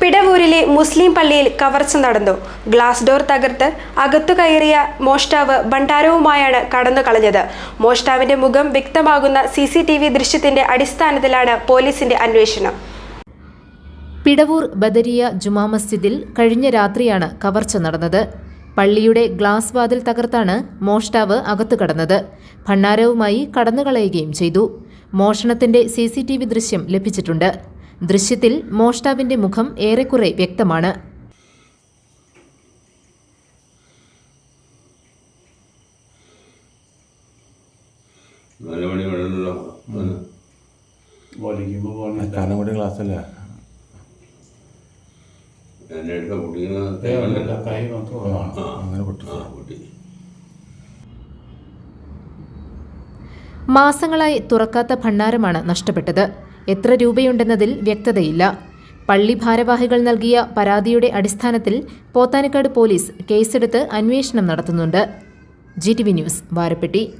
പിടവൂരിലെ മുസ്ലിം പള്ളിയിൽ കവർച്ച നടന്നു. ഗ്ലാസ് ഡോർ തകർത്ത് അകത്തു കയറിയ മോഷ്ടാവ് ഭണ്ഡാരവുമായാണ് കടന്നു കളഞ്ഞത്. മോഷ്ടാവിന്റെ മുഖം വ്യക്തമാകുന്ന സി സി ടി വി ദൃശ്യത്തിന്റെ അടിസ്ഥാനത്തിലാണ് പോലീസിന്റെ അന്വേഷണം. പിടവൂർ ബദരിയ ജുമാ മസ്ജിദിൽ കഴിഞ്ഞ രാത്രിയാണ് കവർച്ച നടന്നത്. പള്ളിയുടെ ഗ്ലാസ് വാതിൽ തകർത്താണ് മോഷ്ടാവ് അകത്തു കടന്നത്. ഭണ്ണാരവുമായി കടന്നുകളയുകയും ചെയ്തു. മോഷണത്തിന്റെ സി ദൃശ്യം ലഭിച്ചിട്ടുണ്ട്. ദൃശ്യത്തിൽ മോഷ്ടാവിന്റെ മുഖം ഏറെക്കുറെ വ്യക്തമാണ്. ക്ലാസ് അല്ലേ അങ്ങനെ പൊട്ടി. മാസങ്ങളായി തുറക്കാത്ത ഭണ്ണാരമാണ് നഷ്ടപ്പെട്ടത്. എത്ര രൂപയുണ്ടെന്നതിൽ വ്യക്തതയില്ല. പള്ളി ഭാരവാഹികൾ നൽകിയ പരാതിയുടെ അടിസ്ഥാനത്തിൽ പോത്താനിക്കാട് പോലീസ് കേസെടുത്ത് അന്വേഷണം നടത്തുന്നുണ്ട്. G T V news Varappetty.